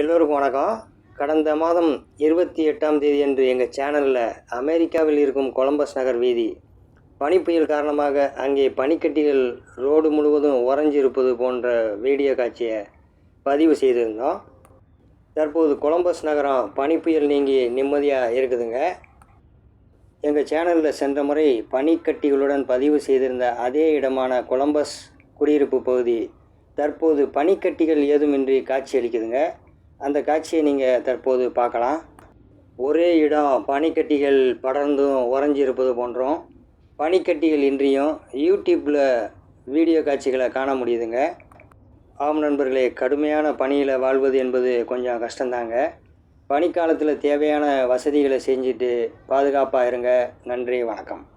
எல்லோருக்கும் வணக்கம். கடந்த மாதம் இருபத்தி எட்டாம் தேதி அன்று எங்கள் சேனலில் அமெரிக்காவில் இருக்கும் கொலம்பஸ் நகர் வீதி பனி புயல் காரணமாக அங்கே பனிக்கட்டிகள் ரோடு முழுவதும் உறைஞ்சி இருப்பது போன்ற வீடியோ காட்சியை பதிவு செய்திருந்தோம். தற்போது கொலம்பஸ் நகரம் பனி புயல் நீங்கி நிம்மதியாக இருக்குதுங்க. எங்கள் சேனலில் சென்ற முறை பனிக்கட்டிகளுடன் பதிவு செய்திருந்த அதே இடமான கொலம்பஸ் குடியிருப்பு பகுதி தற்போது பனிக்கட்டிகள் ஏதுமின்றி காட்சியளிக்குதுங்க. அந்த காட்சியை நீங்கள் தற்போது பார்க்கலாம். ஒரே இடம் பனிக்கட்டிகள் படர்ந்தும் உறைஞ்சிருப்பது போன்றும். பனிக்கட்டிகள் இன்றியும் யூடியூப்பில் வீடியோ காட்சிகளை காண முடியுதுங்க. ஆம் நண்பர்களே கடுமையான பனியில் வாழ்வது என்பது கொஞ்சம் கஷ்டந்தாங்க. பனிக்காலத்தில் தேவையான வசதிகளை செஞ்சுட்டு பாதுகாப்பாக இருங்க. நன்றி வணக்கம்.